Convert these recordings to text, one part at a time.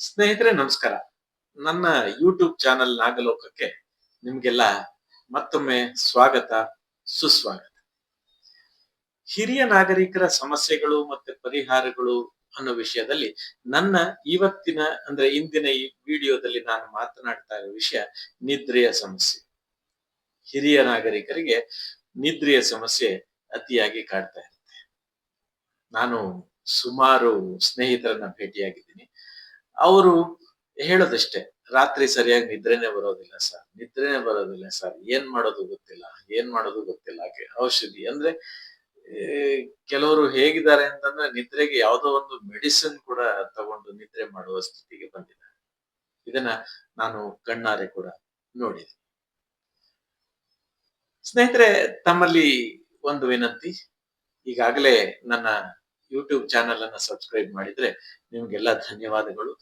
ಸ್ನೇಹಿತರೆ, ನಮಸ್ಕಾರ. ನನ್ನ ಯೂಟ್ಯೂಬ್ ಚಾನೆಲ್ ನಾಗಲೋಕಕ್ಕೆ ನಿಮ್ಗೆಲ್ಲ ಮತ್ತೊಮ್ಮೆ ಸ್ವಾಗತ, ಸುಸ್ವಾಗತ. ಹಿರಿಯ ನಾಗರಿಕರ ಸಮಸ್ಯೆಗಳು ಮತ್ತೆ ಪರಿಹಾರಗಳು ಅನ್ನೋ ವಿಷಯದಲ್ಲಿ ನನ್ನ ಇವತ್ತಿನ, ಅಂದ್ರೆ ಇಂದಿನ ಈ ವಿಡಿಯೋದಲ್ಲಿ ನಾನು ಮಾತನಾಡ್ತಾ ಇರೋ ವಿಷಯ ನಿದ್ರೆಯ ಸಮಸ್ಯೆ. ಹಿರಿಯ ನಾಗರಿಕರಿಗೆ ನಿದ್ರೆಯ ಸಮಸ್ಯೆ ಅತಿಯಾಗಿ ಕಾಡ್ತಾ ಇರುತ್ತೆ. ನಾನು ಸುಮಾರು ಸ್ನೇಹಿತರನ್ನ ಭೇಟಿಯಾಗಿದ್ದೀನಿ. ಅವರು ಹೇಳೋದಷ್ಟೇ, ರಾತ್ರಿ ಸರಿಯಾಗಿ ನಿದ್ರೆನೆ ಬರೋದಿಲ್ಲ ಸರ್, ನಿದ್ರೆನೆ ಬರೋದಿಲ್ಲ ಸರ್, ಏನ್ ಮಾಡೋದು ಗೊತ್ತಿಲ್ಲ, ಏನ್ ಮಾಡೋದು ಗೊತ್ತಿಲ್ಲ ಔಷಧಿ. ಅಂದ್ರೆ ಕೆಲವರು ಹೇಗಿದ್ದಾರೆ ಅಂತಂದ್ರೆ, ನಿದ್ರೆಗೆ ಯಾವುದೋ ಒಂದು ಮೆಡಿಸಿನ್ ಕೂಡ ತಗೊಂಡು ನಿದ್ರೆ ಮಾಡುವ ಸ್ಥಿತಿಗೆ ಬಂದಿದ್ದಾರೆ. ಇದನ್ನ ನಾನು ಕಣ್ಣಾರೆ ಕೂಡ ನೋಡಿದೆ. ಸ್ನೇಹಿತರೆ, ತಮ್ಮಲ್ಲಿ ಒಂದು ವಿನಂತಿ, ಈಗಾಗಲೇ ನನ್ನ ಯೂಟ್ಯೂಬ್ ಚಾನೆಲ್ ಅನ್ನ ಸಬ್ಸ್ಕ್ರೈಬ್ ಮಾಡಿದ್ರೆ ನಿಮ್ಗೆಲ್ಲ ಧನ್ಯವಾದಗಳು.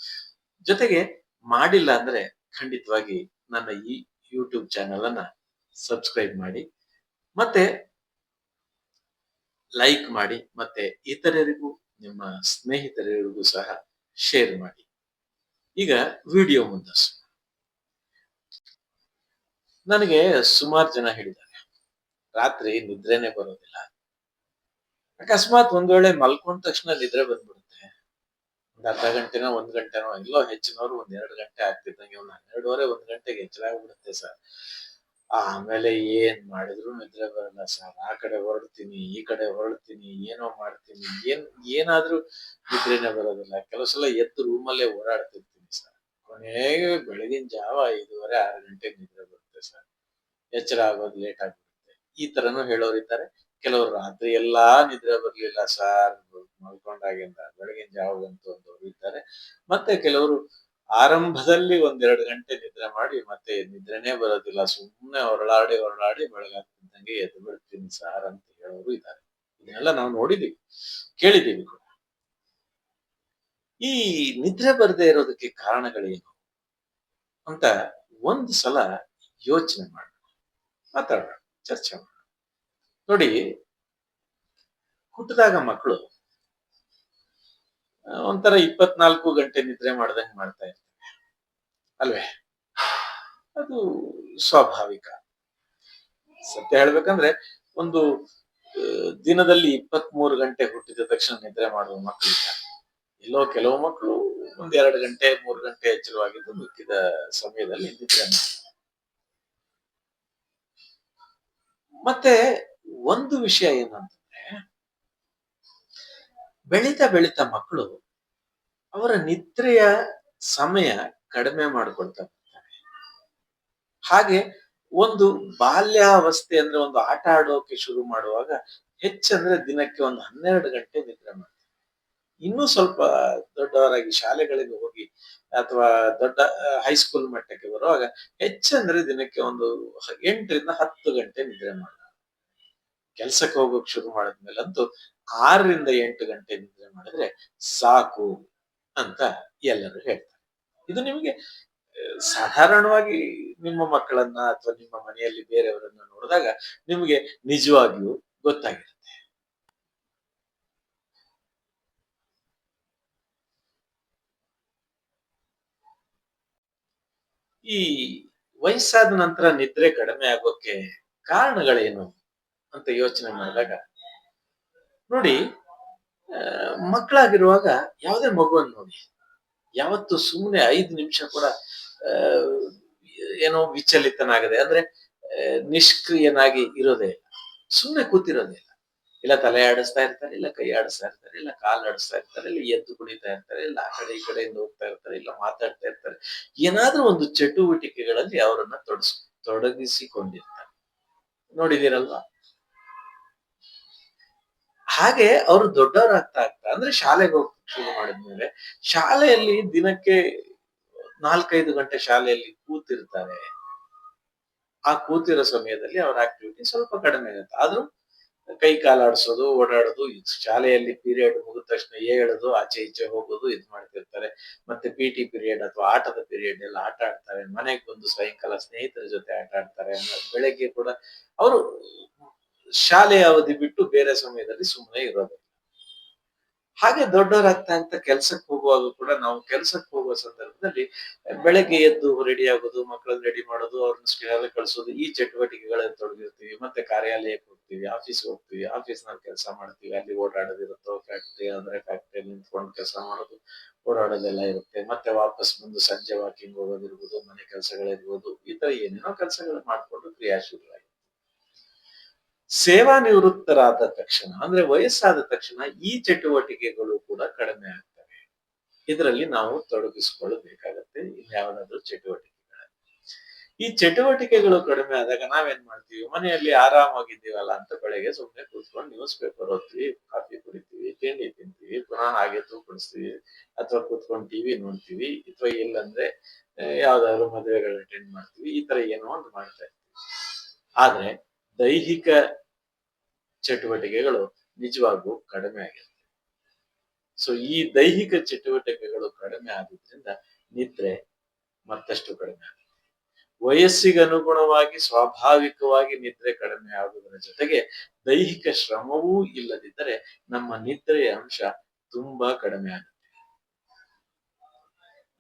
ಜೊತೆಗೆ ಮಾಡಿಲ್ಲ ಅಂದ್ರೆ ಖಂಡಿತವಾಗಿ ನನ್ನ ಈ ಯೂಟ್ಯೂಬ್ ಚಾನೆಲ್ ಅನ್ನ ಸಬ್ಸ್ಕ್ರೈಬ್ ಮಾಡಿ, ಮತ್ತೆ ಲೈಕ್ ಮಾಡಿ, ಮತ್ತೆ ಇತರರಿಗೂ, ನಿಮ್ಮ ಸ್ನೇಹಿತರಿಗೂ ಸಹ ಶೇರ್ ಮಾಡಿ. ಈಗ ವಿಡಿಯೋ ಮುಂದರ್ಸು ನನಗೆ ಸುಮಾರು ಜನ ಹೇಳಿದ್ದಾರೆ, ರಾತ್ರಿ ನಿದ್ರೆನೆ ಬರೋದಿಲ್ಲ. ಅಕಸ್ಮಾತ್ ಒಂದ್ ವೇಳೆ ಮಲ್ಕೊಂಡ ತಕ್ಷಣ ನಿದ್ರೆ ಬಂದ್ಬಿಡುತ್ತೆ. ಒಂದ್ ಅರ್ಧ ಗಂಟೆನೋ, ಒಂದ್ ಗಂಟೆನೋ ಎಲ್ಲೋ ಹೆಚ್ಚಿನವ್ರು ಒಂದ್ ಎರಡು ಗಂಟೆ ಆಗ್ತಿದ್ದಂಗೆ ಒಂದ್ ಹನ್ನೆರಡುವರೆ, ಒಂದ್ ಗಂಟೆಗೆ ಎಚ್ಚರ ಆಗ್ಬಿಡುತ್ತೆ ಸರ್. ಆಮೇಲೆ ಏನ್ ಮಾಡಿದ್ರು ನಿದ್ರೆ ಬರಲ್ಲ ಸರ್. ಆ ಕಡೆ ಹೊರಡ್ತೀನಿ, ಈ ಕಡೆ ಹೊರಡ್ತೀನಿ, ಏನೋ ಮಾಡ್ತೀನಿ, ಏನ್, ಏನಾದ್ರೂ ನಿದ್ರೆನೆ ಬರೋದಿಲ್ಲ. ಕೆಲವು ಸಲ ಎದ್ದು ರೂಮಲ್ಲೇ ಓಡಾಡ್ತಿರ್ತೀನಿ ಸರ್. ಕೊನೆಗೆ ಬೆಳಗಿನ ಜಾವ ಐದೂವರೆ, ಆರು ಗಂಟೆಗೆ ನಿದ್ರೆ ಬರುತ್ತೆ ಸರ್. ಎಚ್ಚರ ಆಗೋದು ಲೇಟ್ ಆಗ್ಬಿಡುತ್ತೆ. ಈ ತರನು ಹೇಳೋರಿದ್ದಾರೆ. ಕೆಲವರು ರಾತ್ರಿ ಎಲ್ಲಾ ನಿದ್ರೆ ಬರ್ಲಿಲ್ಲ ಸರ್ ಮಲ್ಕೊಂಡಾಗಿಂದ ಬೆಳಗಿನ ಜಾವ ಬಂತು ಇದ್ದಾರೆ ಮತ್ತೆ ಕೆಲವರು ಆರಂಭದಲ್ಲಿ ಒಂದೆರಡು ಗಂಟೆ ನಿದ್ರೆ ಮಾಡಿ ಮತ್ತೆ ನಿದ್ರೆನೇ ಬರೋದಿಲ್ಲ. ಸುಮ್ಮನೆ ಹೊರಳಾಡಿ ಹೊರಳಾಡಿ ಬೆಳಗಾಗ್ತಿದ್ದಂಗೆ ಎದ್ದು ಬಿಡ್ತೀನಿ ಸಾರ್ ಅಂತ ಹೇಳೋರು ಇದ್ದಾರೆ. ಇದನ್ನೆಲ್ಲ ನಾವು ನೋಡಿದೀವಿ, ಕೇಳಿದೀವಿ ಕೂಡ. ಈ ನಿದ್ರೆ ಬರದೇ ಇರೋದಕ್ಕೆ ಕಾರಣಗಳೇನು ಅಂತ ಒಂದು ಸಲ ಯೋಚನೆ ಮಾಡೋಣ ಮಾತಾಡೋಣ, ಚರ್ಚೆ ಮಾಡೋಣ. ನೋಡಿ, ಹುಟ್ಟಿದಾಗ ಮಕ್ಕಳು ಒಂಥರ ಇಪ್ಪತ್ನಾಲ್ಕು ಗಂಟೆ ನಿದ್ರೆ ಮಾಡ್ದಂಗೆ ಮಾಡ್ತಾ ಇರ್ತಾರೆ. ಅಲ್ವೇ? ಅದು ಸ್ವಾಭಾವಿಕ. ಸತ್ಯ ಹೇಳ್ಬೇಕಂದ್ರೆ, ಒಂದು ದಿನದಲ್ಲಿ ಇಪ್ಪತ್ತ್ ಮೂರು ಗಂಟೆ ಹುಟ್ಟಿದ ತಕ್ಷಣ ನಿದ್ರೆ ಮಾಡುವ ಮಕ್ಕಳು ಎಲ್ಲೋ ಕೆಲವು ಮಕ್ಕಳು ಒಂದ್ ಎರಡು ಗಂಟೆ, ಮೂರು ಗಂಟೆ ಎಚ್ಚರವಾಗಿದ್ದು ಮಿಕ್ಕಿದ ಸಮಯದಲ್ಲಿ ನಿದ್ರೆ ಮಾಡ್ತಾರೆ. ಮತ್ತೆ ಒಂದು ವಿಷಯ ಏನಂತಂದ್ರೆ, ಬೆಳೀತಾ ಬೆಳೀತ ಮಕ್ಕಳು ಅವರ ನಿದ್ರೆಯ ಸಮಯ ಕಡಿಮೆ ಮಾಡ್ಕೊಳ್ತಾ ಹಾಗೆ ಒಂದು ಬಾಲ್ಯಾವಸ್ಥೆ ಅಂದ್ರೆ ಒಂದು ಆಟ ಆಡೋಕೆ ಶುರು ಮಾಡುವಾಗ ಹೆಚ್ಚಂದ್ರೆ ದಿನಕ್ಕೆ ಒಂದು ಹನ್ನೆರಡು ಗಂಟೆ ನಿದ್ರೆ ಮಾಡ್ತಾರೆ. ಇನ್ನೂ ಸ್ವಲ್ಪ ದೊಡ್ಡವರಾಗಿ ಶಾಲೆಗಳಿಗೆ ಹೋಗಿ ಅಥವಾ ದೊಡ್ಡ ಹೈಸ್ಕೂಲ್ ಮಟ್ಟಕ್ಕೆ ಬರುವಾಗ ಹೆಚ್ಚಂದ್ರೆ ದಿನಕ್ಕೆ ಒಂದು ಎಂಟರಿಂದ ಹತ್ತು ಗಂಟೆ ನಿದ್ರೆ ಮಾಡ್ತಾರೆ. ಕೆಲ್ಸಕ್ಕೆ ಹೋಗೋಕ್ ಶುರು ಮಾಡಿದ್ಮೇಲಂತೂ ಆರರಿಂದ ಎಂಟು ಗಂಟೆ ನಿದ್ರೆ ಮಾಡಿದ್ರೆ ಸಾಕು ಅಂತ ಎಲ್ಲರೂ ಹೇಳ್ತಾರೆ. ಇದು ನಿಮಗೆ ಸಾಧಾರಣವಾಗಿ ನಿಮ್ಮ ಮಕ್ಕಳನ್ನ ಅಥವಾ ನಿಮ್ಮ ಮನೆಯಲ್ಲಿ ಬೇರೆಯವರನ್ನ ನೋಡಿದಾಗ ನಿಮಗೆ ನಿಜವಾಗಿಯೂ ಗೊತ್ತಾಗಿರುತ್ತೆ. ಈ ವಯಸ್ಸಾದ ನಂತರ ನಿದ್ರೆ ಕಡಿಮೆ ಆಗೋಕೆ ಕಾರಣಗಳೇನು? ಅಂತ ಯೋಚನೆ ಮಾಡಿದಾಗ, ನೋಡಿ ಮಕ್ಕಳಾಗಿರುವಾಗ ಯಾವುದೇ ಮಗುವನ್ನು ನೋಡಿ. ಯಾವತ್ತು ಸುಮ್ಮನೆ ಐದು ನಿಮಿಷ ಕೂಡ ಏನೋ ವಿಚಲಿತನಾಗದೆ ಅಂದ್ರೆ ನಿಷ್ಕ್ರಿಯನಾಗಿ ಇರೋದೇ ಇಲ್ಲ. ಸುಮ್ಮನೆ ಕೂತಿರೋದೇ ಇಲ್ಲ. ಇಲ್ಲ ತಲೆ ಆಡಿಸ್ತಾ ಇರ್ತಾರೆ, ಇಲ್ಲ ಕೈ ಆಡಿಸ್ತಾ ಇರ್ತಾರೆ, ಇಲ್ಲ ಕಾಲು ಆಡಿಸ್ತಾ ಇರ್ತಾರೆ, ಇಲ್ಲ ಎದ್ದು ಕುಣಿತಾ ಇರ್ತಾರೆ, ಇಲ್ಲ ಆ ಕಡೆ ಈ ಕಡೆಯಿಂದ ಹೋಗ್ತಾ ಇರ್ತಾರೆ, ಇಲ್ಲ ಮಾತಾಡ್ತಾ ಇರ್ತಾರೆ. ಏನಾದ್ರೂ ಒಂದು ಚಟುವಟಿಕೆಗಳಲ್ಲಿ ಅವರನ್ನ ತೊಡಸ್ ತೊಡಗಿಸಿಕೊಂಡಿರ್ತಾರೆ. ನೋಡಿದಿರಲ್ವಾ ಹಾಗೆ ಅವರು ದೊಡ್ಡವರಾಗ್ತಾ ಆಗ್ತಾ, ಅಂದ್ರೆ ಶಾಲೆಗೆ ಹೋಗ್ ಶುರು ಮಾಡಿದ್ಮೇಲೆ ಶಾಲೆಯಲ್ಲಿ ದಿನಕ್ಕೆ ನಾಲ್ಕೈದು ಗಂಟೆ ಶಾಲೆಯಲ್ಲಿ ಕೂತಿರ್ತಾರೆ. ಆ ಕೂತಿರೋ ಸಮಯದಲ್ಲಿ ಅವರ ಆಕ್ಟಿವಿಟಿ ಸ್ವಲ್ಪ ಕಡಿಮೆ ಆಗುತ್ತೆ ಆದ್ರೂ ಕೈ ಕಾಲಾಡಿಸೋದು ಓಡಾಡೋದು ಶಾಲೆಯಲ್ಲಿ ಪೀರಿಯಡ್ ಮುಗಿದ ತಕ್ಷಣ ಹೇಳೋದು ಆಚೆ ಈಚೆ ಹೋಗೋದು, ಇದು ಮಾಡ್ತಿರ್ತಾರೆ. ಮತ್ತೆ ಪಿ ಟಿ ಪೀರಿಯಡ್ ಅಥವಾ ಆಟದ ಪೀರಿಯಡ್ ಎಲ್ಲ ಆಟ ಆಡ್ತಾರೆ. ಮನೆಗೆ ಬಂದು ಸಾಯಂಕಾಲ ಸ್ನೇಹಿತರ ಜೊತೆ ಆಟ ಆಡ್ತಾರೆ ಬೆಳಗ್ಗೆ ಕೂಡ ಅವರು ಶಾಲೆಯ ಅವಧಿ ಬಿಟ್ಟು ಬೇರೆ ಸಮಯದಲ್ಲಿ ಸುಮ್ಮನೆ ಇರೋದು. ಹಾಗೆ ದೊಡ್ಡವರಾಗ್ತಾ ಅಂತ ಕೆಲ್ಸಕ್ಕೆ ಹೋಗುವಾಗ ಕೂಡ ನಾವು ಕೆಲ್ಸಕ್ಕೆ ಹೋಗುವ ಸಂದರ್ಭದಲ್ಲಿ ಬೆಳಗ್ಗೆ ಎದ್ದು ರೆಡಿ ಆಗೋದು ಮಕ್ಕಳನ್ನ ರೆಡಿ ಮಾಡೋದು, ಅವ್ರನ್ನ ಸ್ಕೂಲಲ್ಲಿ ಕಳಿಸೋದು, ಈ ಚಟುವಟಿಕೆಗಳಲ್ಲಿ ತೊಡಗಿರ್ತೀವಿ, ಮತ್ತೆ ಕಾರ್ಯಾಲಯಕ್ಕೆ ಹೋಗ್ತೀವಿ ಆಫೀಸ್ ಹೋಗ್ತೀವಿ ಆಫೀಸ್ನಲ್ಲಿ ಕೆಲಸ ಮಾಡ್ತೀವಿ, ಅಲ್ಲಿ ಓಡಾಡೋದಿರುತ್ತೋ ಫ್ಯಾಕ್ಟ್ರಿ ಅಂದ್ರೆ ಫ್ಯಾಕ್ಟ್ರಿ ನಿಂತ್ಕೊಂಡು ಕೆಲಸ ಮಾಡೋದು, ಓಡಾಡೋದೆಲ್ಲ ಇರುತ್ತೆ. ಮತ್ತೆ ವಾಪಸ್ ಬಂದು ಸಂಜೆ ವಾಕಿಂಗ್ ಹೋಗೋದಿರ್ಬೋದು, ಮನೆ ಕೆಲಸಗಳಿರ್ಬೋದು, ಈ ತರ ಏನೇನೋ ಕೆಲಸಗಳು ಮಾಡ್ಕೊಂಡು ಕ್ರಿಯಾಶೀಲರಾಗಿ ಸೇವಾ ನಿವೃತ್ತರಾದ ತಕ್ಷಣ, ಅಂದ್ರೆ ವಯಸ್ಸಾದ ತಕ್ಷಣ ಈ ಚಟುವಟಿಕೆಗಳು ಕೂಡ ಕಡಿಮೆ ಆಗ್ತವೆ. ಇದರಲ್ಲಿ ನಾವು ತೊಡಗಿಸಿಕೊಳ್ಳಬೇಕಾಗತ್ತೆ ಇನ್ಯಾವುದಾದ್ರೂ ಚಟುವಟಿಕೆಗಳಲ್ಲಿ ಈ ಚಟುವಟಿಕೆಗಳು ಕಡಿಮೆ ಆದಾಗ ನಾವೇನ್ ಮಾಡ್ತೀವಿ? ಮನೆಯಲ್ಲಿ ಆರಾಮಾಗಿದ್ದೀವಲ್ಲ ಅಂತ ಬೆಳಗ್ಗೆ ಸುಮ್ಮನೆ ಕೂತ್ಕೊಂಡು ನ್ಯೂಸ್ ಪೇಪರ್ ಓದ್ತೀವಿ ಕಾಫಿ ಕುಡಿತೀವಿ, ತಿಂಡಿ ತಿಂತೀವಿ, ಪುನಃ ಹಾಗೆ ತೂಕಡಿಸ್ತೀವಿ, ಅಥವಾ ಕೂತ್ಕೊಂಡು ಟಿವಿ ನೋಡ್ತೀವಿ, ಅಥವಾ ಇಲ್ಲಂದ್ರೆ, ಯಾವ್ದಾದ್ರು ಮದುವೆಗಳು ಅಟೆಂಡ್ ಮಾಡ್ತೀವಿ, ಈ ತರ ಏನೋ ಒಂದು ಮಾಡ್ತಾ ಇರ್ತೀವಿ. ಆದ್ರೆ ದೈಹಿಕ ಚಟುವಟಿಕೆಗಳು ನಿಜವಾಗೂ ಕಡಿಮೆ ಆಗಿರುತ್ತೆ. ಸೊ ಈ ದೈಹಿಕ ಚಟುವಟಿಕೆಗಳು ಕಡಿಮೆ ಆದ್ರಿಂದ ನಿದ್ರೆ ಮತ್ತಷ್ಟು ಕಡಿಮೆ ಆಗುತ್ತೆ. ವಯಸ್ಸಿಗೆ ಅನುಗುಣವಾಗಿ, ಸ್ವಾಭಾವಿಕವಾಗಿ ನಿದ್ರೆ ಕಡಿಮೆ ಆಗುವುದರ ಜೊತೆಗೆ ದೈಹಿಕ ಶ್ರಮವೂ ಇಲ್ಲದಿದ್ದರೆ ನಮ್ಮ ನಿದ್ರೆಯ ಅಂಶ ತುಂಬಾ ಕಡಿಮೆ ಆಗುತ್ತೆ.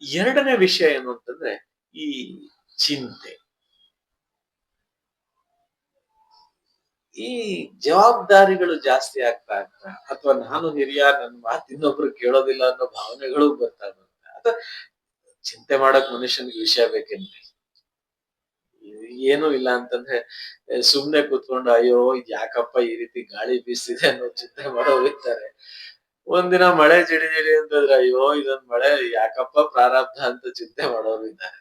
ಎರಡನೇ ವಿಷಯ ಏನು ಅಂತಂದ್ರೆ ಈ ಚಿಂತೆ. ಈ ಜವಾಬ್ದಾರಿಗಳು ಜಾಸ್ತಿ ಆಗ್ತಾ ಆಗ್ತಾ ಅಥವಾ ನಾನು ಹಿರಿಯ, ನನ್ನ ಮಾತು ಇನ್ನೊಬ್ರು ಕೇಳೋದಿಲ್ಲ ಅನ್ನೋ ಭಾವನೆಗಳು ಬರ್ತಾ ಬರ್ತಾ ಅಥವಾ ಚಿಂತೆ ಮಾಡಕ್ ಮನುಷ್ಯನಿಗೆ ವಿಷಯ ಬೇಕೇನ್ರಿ? ಏನು ಇಲ್ಲ ಅಂತಂದ್ರೆ, ಸುಮ್ನೆ ಕೂತ್ಕೊಂಡು, ಅಯ್ಯೋ ಯಾಕಪ್ಪ ಈ ರೀತಿ ಗಾಳಿ ಬೀಸಿದೆ ಅನ್ನೋ ಚಿಂತೆ ಮಾಡೋರು ಹೋಗ್ತಾರೆ ಒಂದಿನ ಮಳೆ ಜಿಡಿ ಜಿಡಿ ಅಂತಂದ್ರೆ, ಅಯ್ಯೋ, ಇದೊಂದ್ ಮಳೆ, ಯಾಕಪ್ಪ ಪ್ರಾರಬ್ಧ ಅಂತ ಚಿಂತೆ ಮಾಡೋರು ಇದ್ದಾರೆ.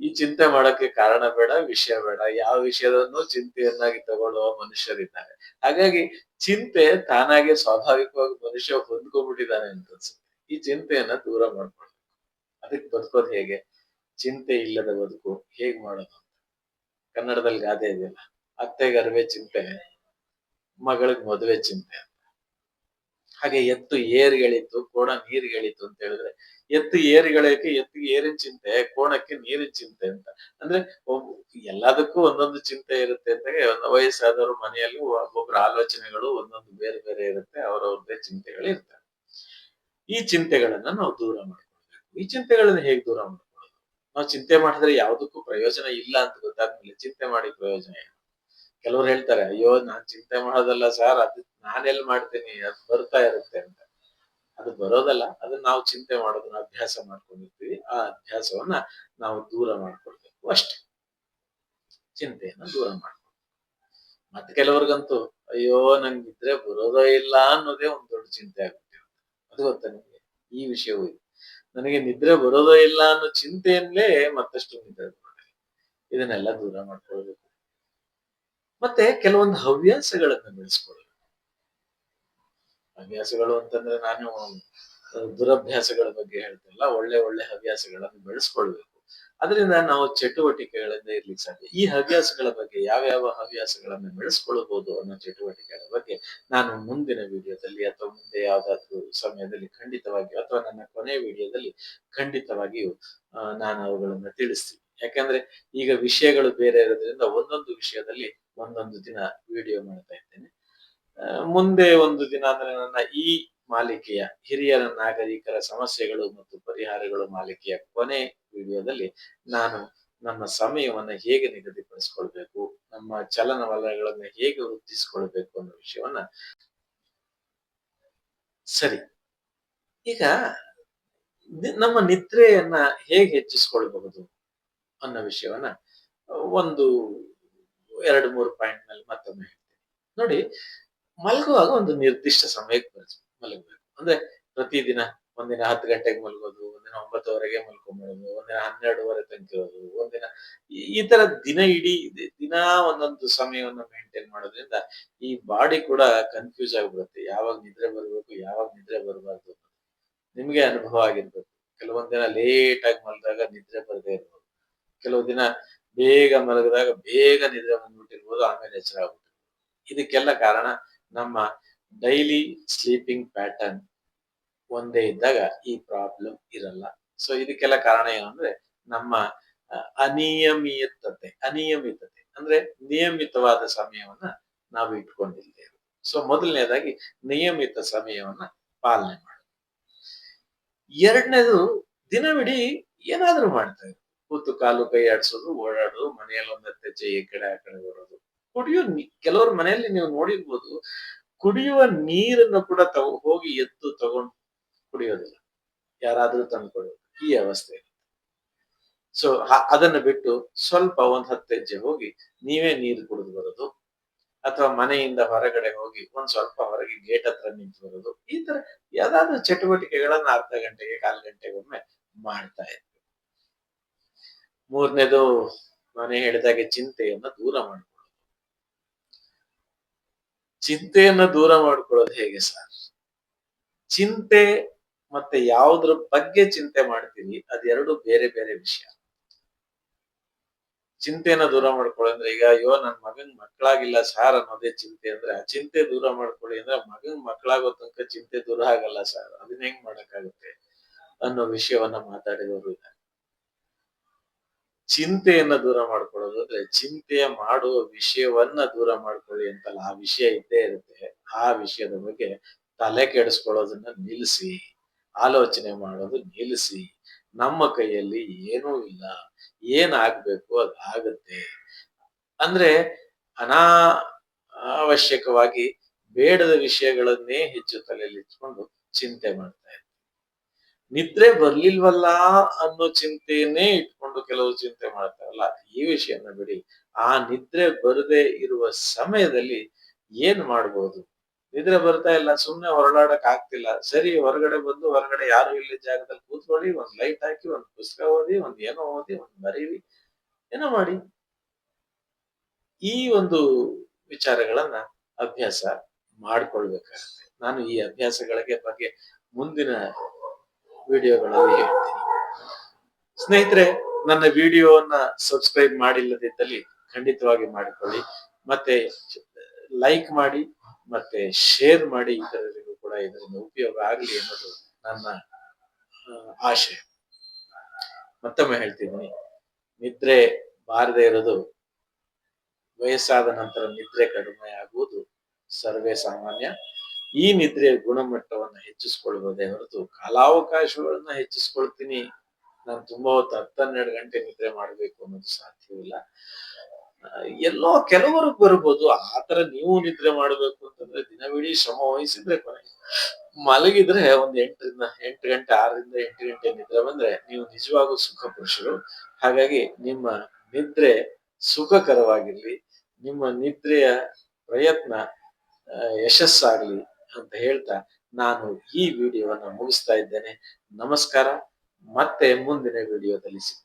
ಈ ಚಿಂತೆ ಮಾಡಕ್ಕೆ ಕಾರಣ ಬೇಡ, ವಿಷಯ ಬೇಡ. ಯಾವ ವಿಷಯದನ್ನು ಚಿಂತೆಯನ್ನಾಗಿ ತಗೊಳ್ಳುವ ಮನುಷ್ಯರಿದ್ದಾರೆ. ಹಾಗಾಗಿ ಚಿಂತೆ ತಾನಾಗೆ ಸ್ವಾಭಾವಿಕವಾಗಿ ಮನುಷ್ಯ ಹೊಂದ್ಕೊಂಡ್ಬಿಟ್ಟಿದ್ದಾನೆ ಅಂತ ಅನ್ಸುತ್ತೆ. ಈ ಚಿಂತೆಯನ್ನ ದೂರ ಮಾಡ್ಕೊಳ್ಬೇಕು. ಅದಕ್ಕೆ ಬದುಕೋದು ಹೇಗೆ? ಚಿಂತೆ ಇಲ್ಲದ ಬದುಕು ಹೇಗ್ ಮಾಡೋದು ಕನ್ನಡದಲ್ಲಿ ಗಾದೆ ಇದೆಯಲ್ಲ, ಅತ್ತೆಗೆ ಅರಿವೆ ಚಿಂತೆ, ಮಗಳಿಗೆ ಮದುವೆ ಚಿಂತೆ ಅಂತ. ಹಾಗೆ ಎತ್ತು ಏರಿಗಳಿತ್ತು, ಕೋಣ ನೀರಿಗಳಿತ್ತು ಅಂತ ಹೇಳಿದ್ರೆ, ಎತ್ತು ಏರಿಗಳಕ್ಕೆ ಎತ್ತು ಏರಿನ ಚಿಂತೆ, ಕೋಣಕ್ಕೆ ನೀರಿನ ಚಿಂತೆ ಅಂತ. ಅಂದ್ರೆ ಎಲ್ಲದಕ್ಕೂ ಒಂದೊಂದು ಚಿಂತೆ ಇರುತ್ತೆ ಅಂತ ವಯಸ್ಸಾದವರು ಮನೆಯಲ್ಲಿ ಒಬ್ಬೊಬ್ಬರ ಆಲೋಚನೆಗಳು ಒಂದೊಂದು ಬೇರೆ ಬೇರೆ ಇರುತ್ತೆ, ಅವರವ್ರದ್ದೇ ಚಿಂತೆಗಳು ಇರ್ತವೆ ಈ ಚಿಂತೆಗಳನ್ನ ನಾವು ದೂರ ಮಾಡ್ಕೊಳ್ಬೇಕು. ಈ ಚಿಂತೆಗಳನ್ನ ಹೇಗೆ ದೂರ ಮಾಡ್ಕೊಳ್ಳೋದು ನಾವು ಚಿಂತೆ ಮಾಡಿದ್ರೆ ಯಾವುದಕ್ಕೂ ಪ್ರಯೋಜನ ಇಲ್ಲ ಅಂತ ಗೊತ್ತಾದ್ಮೇಲೆ ಚಿಂತೆ ಮಾಡಿ ಪ್ರಯೋಜನ ಏನು? ಕೆಲವ್ರು ಹೇಳ್ತಾರೆ, ಅಯ್ಯೋ, ನಾನ್ ಚಿಂತೆ ಮಾಡೋದಲ್ಲ ಸರ್, ಅದು ನಾನೆಲ್ ಮಾಡ್ತೀನಿ, ಅದು ಬರ್ತಾ ಇರುತ್ತೆ ಅಂತ. ಅದು ಬರೋದಲ್ಲ ಅದನ್ನ ನಾವು ಚಿಂತೆ ಮಾಡೋದನ್ನ ಅಭ್ಯಾಸ ಮಾಡ್ಕೊಂಡಿರ್ತೀವಿ, ಆ ಅಭ್ಯಾಸವನ್ನ ನಾವು ದೂರ ಮಾಡ್ಕೊಳ್ಬೇಕು ಅಷ್ಟೆ. ಚಿಂತೆಯನ್ನ ದೂರ ಮಾಡ್ಕೊಳ್ಬೇಕು. ಮತ್ತೆ ಕೆಲವ್ರಿಗಂತೂ, ಅಯ್ಯೋ ನಂಗೆ ಇದ್ರೆ ಬರೋದೋ ಇಲ್ಲ ಅನ್ನೋದೇ ಒಂದ್ ದೊಡ್ಡ ಚಿಂತೆ ಆಗುತ್ತೆ ಅದು ಗೊತ್ತಾ ನಿಮ್ಗೆ? ಈ ವಿಷಯವೂ ಇದೆ. ನನಗೆ ನಿದ್ರೆ ಬರೋದೋ ಇಲ್ಲ ಅನ್ನೋ ಚಿಂತೆಯಲ್ಲೇ ಮತ್ತಷ್ಟು ನಿದ್ರೆ ಇದನ್ನೆಲ್ಲ ದೂರ ಮಾಡ್ಕೊಳ್ಬೇಕು. ಮತ್ತೆ ಕೆಲವೊಂದು ಹವ್ಯಾಸಗಳನ್ನ ಬೆಳೆಸ್ಕೊಳ್ಬೇಕು ಹವ್ಯಾಸಗಳು ಅಂತಂದ್ರೆ ನಾನು ದುರಭ್ಯಾಸಗಳ ಬಗ್ಗೆ ಹೇಳ್ತಿಲ್ಲ ಒಳ್ಳೆ ಒಳ್ಳೆ ಹವ್ಯಾಸಗಳನ್ನು ಬೆಳೆಸ್ಕೊಳ್ಬೇಕು. ಅದರಿಂದ ನಾವು ಚಟುವಟಿಕೆಗಳಿಂದ ಇರ್ಲಿಕ್ಕೆ ಸಾಧ್ಯ. ಈ ಹವ್ಯಾಸಗಳ ಬಗ್ಗೆ ಯಾವ್ಯಾವ ಹವ್ಯಾಸಗಳನ್ನು ಬೆಳೆಸ್ಕೊಳ್ಬಹುದು ಅನ್ನೋ ಚಟುವಟಿಕೆಗಳ ಬಗ್ಗೆ ನಾನು ಮುಂದಿನ ವಿಡಿಯೋದಲ್ಲಿ ಅಥವಾ ಮುಂದೆ ಯಾವ್ದಾದ್ರು ಸಮಯದಲ್ಲಿ ಖಂಡಿತವಾಗಿ ಅಥವಾ ನನ್ನ ಕೊನೆಯ ವಿಡಿಯೋದಲ್ಲಿ ಖಂಡಿತವಾಗಿಯೂ ನಾನು ಅವುಗಳನ್ನು ತಿಳಿಸ್ತೀನಿ. ಯಾಕಂದ್ರೆ ಈಗ ವಿಷಯಗಳು ಬೇರೆ ಇರೋದ್ರಿಂದ ಒಂದೊಂದು ವಿಷಯದಲ್ಲಿ ಒಂದೊಂದು ದಿನ ವಿಡಿಯೋ ಮಾಡ್ತಾ ಇದ್ದೇನೆ ಮುಂದೆ ಒಂದು ದಿನ ಅಂದ್ರೆ ನನ್ನ ಈ ಮಾಲಿಕೆಯ ಹಿರಿಯರ ನಾಗರಿಕರ ಸಮಸ್ಯೆಗಳು ಮತ್ತು ಪರಿಹಾರಗಳು ಮಾಲಿಕೆಯ ಕೊನೆ ವಿಡಿಯೋದಲ್ಲಿ ನಾನು ನಮ್ಮ ಸಮಯವನ್ನ ಹೇಗೆ ನಿಗದಿಪಡಿಸ್ಕೊಳ್ಬೇಕು, ನಮ್ಮ ಚಲನವಲಯಗಳನ್ನ ಹೇಗೆ ವೃದ್ಧಿಸ್ಕೊಳ್ಬೇಕು ಅನ್ನೋ ವಿಷಯವನ್ನ ಸರಿ. ಈಗ ನಮ್ಮ ನಿದ್ರೆಯನ್ನ ಹೇಗೆ ಹೆಚ್ಚಿಸ್ಕೊಳ್ಬಹುದು ಅನ್ನೋ ವಿಷಯವನ್ನ ಒಂದು ಎರಡು ಮೂರು ಪಾಯಿಂಟ್ ಮೇಲೆ ಮತ್ತೊಮ್ಮೆ ಹೇಳ್ತೀನಿ. ನೋಡಿ, ಮಲಗುವಾಗ ಒಂದು ನಿರ್ದಿಷ್ಟ ಸಮಯಕ್ಕೆ ಮಲಗಬೇಕು. ಅಂದ್ರೆ ಪ್ರತಿದಿನ ಒಂದಿನ ಹತ್ತು ಗಂಟೆಗೆ ಮಲಗೋದು, ಒಂದಿನ ಒಂಬತ್ತುವರೆಗೆ ಮಲ್ಕೊಂಬರೋದು ಒಂದಿನ ಹನ್ನೆರಡುವರೆ ತನಕ ಇರೋದು, ಒಂದಿನ ಈ ತರ ದಿನ ಇಡೀ, ದಿನ ಒಂದೊಂದು ಸಮಯವನ್ನು ಮೇಂಟೈನ್ ಮಾಡೋದ್ರಿಂದ ಈ ಬಾಡಿ ಕೂಡ ಕನ್ಫ್ಯೂಸ್ ಆಗಿಬಿಡುತ್ತೆ. ಯಾವಾಗ ನಿದ್ರೆ ಬರಬೇಕು, ಯಾವಾಗ ನಿದ್ರೆ ಬರಬಾರ್ದು. ನಿಮ್ಗೆ ಅನುಭವ ಆಗಿರ್ಬೇಕು. ಕೆಲವೊಂದ್ ದಿನ ಲೇಟ್ ಆಗಿ ಮಲದಾಗ ನಿದ್ರೆ ಬರದೇ ಇರ್ಬೋದು. ಕೆಲವು ದಿನ ಬೇಗ ಮಲಗಿದಾಗ ಬೇಗ ನಿದ್ರೆ ಬಂದ್ಬಿಟ್ಟಿರ್ಬೋದು, ಆಮೇಲೆ ಎಚ್ಚರ ಆಗುತ್ತೆ ಇದಕ್ಕೆಲ್ಲ ಕಾರಣ ನಮ್ಮ ಡೈಲಿ ಸ್ಲೀಪಿಂಗ್ ಪ್ಯಾಟರ್ನ್ ಒಂದೇ ಇದ್ದಾಗ ಈ ಪ್ರಾಬ್ಲಮ್ ಇರಲ್ಲ. ಸೊ ಇದಕ್ಕೆಲ್ಲ ಕಾರಣ ಏನು ಅಂದ್ರೆ ನಮ್ಮ ಅನಿಯಮಿತತೆ ಅನಿಯಮಿತತೆ ಅಂದ್ರೆ ನಿಯಮಿತವಾದ ಸಮಯವನ್ನ ನಾವು ಇಟ್ಕೊಂಡಿದ್ದೇವೆ ಸೊ ಮೊದಲನೇದಾಗಿ ನಿಯಮಿತ ಸಮಯವನ್ನ ಪಾಲನೆ ಮಾಡೋದು. ಎರಡನೇದು ದಿನವಿಡೀ ಏನಾದ್ರೂ ಮಾಡ್ತಾ ಇರು ಕೂತು ಕಾಲು ಕೈ ಆಡಿಸೋದು, ಓಡಾಡೋದು, ಮನೆಯಲ್ಲಿ ಒಂದ್ ಈ ಕಡೆ, ಆ ಕಡೆ ಬರೋದು. ಕುಡಿಯೋ ಕೆಲವ್ರ ಮನೆಯಲ್ಲಿ ನೀವು ನೋಡಿರ್ಬೋದು, ಕುಡಿಯುವ ನೀರನ್ನು ಕೂಡ ತಗೋ ಹೋಗಿ ಎತ್ತು ತಗೊಂಡು ಕುಡಿಯೋದಿಲ್ಲ. ಯಾರಾದ್ರೂ ತಂದ್ಕೊಡೋದು ಈ ಅವಸ್ಥೆ ಸೊ ಅದನ್ನ ಬಿಟ್ಟು ಸ್ವಲ್ಪ ಒಂದ್ ಹತ್ತು ಹೆಜ್ಜೆ ಹೋಗಿ ನೀವೇ ನೀರು ಕುಡಿದು ಬರೋದು, ಅಥವಾ ಮನೆಯಿಂದ ಹೊರಗಡೆ ಹೋಗಿ ಒಂದ್ ಸ್ವಲ್ಪ ಹೊರಗೆ ಗೇಟ್ ಹತ್ರ ನಿಂತು ಬರೋದು, ಈ ತರ ಯಾವ್ದಾದ್ರು ಚಟುವಟಿಕೆಗಳನ್ನ ಅರ್ಧ ಗಂಟೆಗೆ, ಕಾಲು ಗಂಟೆಗೊಮ್ಮೆ ಮಾಡ್ತಾ ಇದ್ವಿ ಮೂರನೇದು ನಾನೇ ಹೇಳಿದಾಗೆ ಚಿಂತೆಯನ್ನ ದೂರ ಮಾಡ್ಕೊಳ್ಳೋದು. ಚಿಂತೆಯನ್ನ ದೂರ ಮಾಡ್ಕೊಳ್ಳೋದು ಹೇಗೆ ಸರ್? ಚಿಂತೆ ಮತ್ತೆ ಯಾವುದ್ರ ಬಗ್ಗೆ ಚಿಂತೆ ಮಾಡ್ತೀವಿ ಅದೆರಡು ಬೇರೆ ಬೇರೆ ವಿಷಯ. ಚಿಂತೆಯನ್ನ ದೂರ ಮಾಡ್ಕೊಳ್ಳಿ ಅಂದ್ರೆ ಈಗ ಅಯ್ಯೋ ನನ್ ಮಗನ್ ಮಕ್ಕಳಾಗಿಲ್ಲ ಸಾರ್ ಅನ್ನೋದೇ ಚಿಂತೆ ಅಂದ್ರೆ ಆ ಚಿಂತೆ ದೂರ ಮಾಡ್ಕೊಳ್ಳಿ ಅಂದ್ರೆ ಮಗನ್ ಮಕ್ಕಳಾಗೋ ತನಕ ಚಿಂತೆ ದೂರ ಆಗಲ್ಲ ಸಾರ್. ಅದನ್ನ ಹೆಂಗ್ ಮಾಡಕ್ಕಾಗುತ್ತೆ ಅನ್ನೋ ವಿಷಯವನ್ನ ಮಾತಾಡಿದವರು ಇದ್ದಾರೆ. ಚಿಂತೆಯನ್ನ ದೂರ ಮಾಡ್ಕೊಳ್ಳೋದು ಅಂದ್ರೆ ಚಿಂತೆಯ ಮಾಡುವ ವಿಷಯವನ್ನ ದೂರ ಮಾಡ್ಕೊಳ್ಳಿ ಅಂತಲ್ಲ, ಆ ವಿಷಯ ಇದ್ದೇ ಇರುತ್ತೆ. ಆ ವಿಷಯದ ಬಗ್ಗೆ ತಲೆ ಕೆಡಿಸ್ಕೊಳ್ಳೋದನ್ನ ನಿಲ್ಲಿಸಿ ಆಲೋಚನೆ ಮಾಡೋದು ನಿಲ್ಲಿಸಿ ನಮ್ಮ ಕೈಯಲ್ಲಿ ಏನೂ ಇಲ್ಲ ಏನ್ ಆಗ್ಬೇಕು ಅದು ಆಗುತ್ತೆ ಅಂದ್ರೆ ಅನಾ ಅವಶ್ಯಕವಾಗಿ ಬೇಡದ ವಿಷಯಗಳನ್ನೇ ಹೆಚ್ಚು ತಲೆಯಲ್ಲಿ ಇಟ್ಕೊಂಡು ಚಿಂತೆ ಮಾಡ್ತಾ ಇರ್ತೀವಿ ನಿದ್ರೆ ಬರ್ಲಿಲ್ವಲ್ಲ ಅನ್ನೋ ಚಿಂತೆಯನ್ನೇ ಇಟ್ಕೊಂಡು ಕೆಲವು ಚಿಂತೆ ಮಾಡ್ತಾರಲ್ಲ, ಈ ವಿಷಯನ ಬಿಡಿ. ಆ ನಿದ್ರೆ ಬರದೆ ಇರುವ ಸಮಯದಲ್ಲಿ ಏನ್ ಮಾಡ್ಬೋದು? ನಿದ್ರೆ ಬರ್ತಾ ಇಲ್ಲ, ಸುಮ್ನೆ ಹೊರಡಾಡಕ್ ಆಗ್ತಿಲ್ಲ. ಸರಿ, ಹೊರಗಡೆ ಬಂದು ಹೊರಗಡೆ ಯಾರು ಇಲ್ಲಿ ಜಾಗದಲ್ಲಿ ಕೂತ್ಕೊಳ್ಳಿ, ಒಂದ್ ಲೈಟ್ ಹಾಕಿ, ಒಂದ್ ಪುಸ್ತಕ ಓದಿ, ಒಂದ್ ಏನೋ ಓದಿ, ಒಂದ್ ಬರೀರಿ. ಏನೋ ಮಾಡಿ. ಈ ಒಂದು ವಿಚಾರಗಳನ್ನ ಅಭ್ಯಾಸ ಮಾಡ್ಕೊಳ್ಬೇಕಾಗುತ್ತೆ. ನಾನು ಈ ಅಭ್ಯಾಸಗಳಿಗೆ ಬಗ್ಗೆ ಮುಂದಿನ ವಿಡಿಯೋಗಳಲ್ಲಿ ಹೇಳ್ತೀನಿ. ಸ್ನೇಹಿತರೆ, ನನ್ನ ವಿಡಿಯೋವನ್ನ ಸಬ್ಸ್ಕ್ರೈಬ್ ಮಾಡಿಲ್ಲದಿದ್ದಲ್ಲಿ ಖಂಡಿತವಾಗಿ ಮಾಡಿಕೊಳ್ಳಿ. ಮತ್ತೆ ಲೈಕ್ ಮಾಡಿ, ಮತ್ತೆ ಶೇರ್ ಮಾಡಿ ಇತರರಿಗೂ ಕೂಡ ಇದರಿಂದ ಉಪಯೋಗ ಆಗಲಿ ಅನ್ನೋದು ನನ್ನ ಆಶೆ ಮತ್ತೊಮ್ಮೆ ಹೇಳ್ತಿದ್ದೀನಿ. ನಿದ್ರೆ ಬಾರದೆ ಇರೋದು, ವಯಸ್ಸಾದ ನಂತರ ನಿದ್ರೆ ಕಡಿಮೆ ಆಗುವುದು ಸರ್ವೇ ಸಾಮಾನ್ಯ. ಈ ನಿದ್ರೆಯ ಗುಣಮಟ್ಟವನ್ನು ಹೆಚ್ಚಿಸ್ಕೊಳ್ಬೋದೇ ಹೊರತು ಕಾಲಾವಕಾಶಗಳನ್ನ ಹೆಚ್ಚಿಸ್ಕೊಳ್ತೀನಿ. ನಾನು ತುಂಬಾ ಹೊತ್ತು ಹತ್ತು ಹನ್ನೆರಡು ಗಂಟೆ ನಿದ್ರೆ ಮಾಡ್ಬೇಕು ಅನ್ನೋದು ಸಾಧ್ಯವಿಲ್ಲ. ಆ, ಎಲ್ಲೋ ಕೆಲವರು ಬರ್ಬೋದು ಆತರ ನೀವು ನಿದ್ರೆ ಮಾಡ್ಬೇಕು ಅಂತಂದ್ರೆ ದಿನವಿಡೀ ಶ್ರಮ ವಹಿಸಿದ್ರೆ ಕೊನೆ. ಮಲಗಿದ್ರೆ ಒಂದ್ ಎಂಟರಿಂದ ಎಂಟು ಗಂಟೆ ಆರರಿಂದ ಎಂಟು ಗಂಟೆ ನಿದ್ರೆ ಬಂದ್ರೆ ನೀವು ನಿಜವಾಗೂ ಸುಖ ಪುರುಷರು ಹಾಗಾಗಿ ನಿಮ್ಮ ನಿದ್ರೆ ಸುಖಕರವಾಗಿರ್ಲಿ ನಿಮ್ಮ ನಿದ್ರೆಯ ಪ್ರಯತ್ನ ಯಶಸ್ಸಾಗ್ಲಿ. ಅಂತ ಹೇಳ್ತಾ ನಾನು ಈ ವಿಡಿಯೋವನ್ನು ಮುಗಿಸ್ತಾ ಇದ್ದೇನೆ. ನಮಸ್ಕಾರ. ಮತ್ತೆ ಮುಂದಿನ ವಿಡಿಯೋದಲ್ಲಿ ಸಿಗ್ತೀನಿ.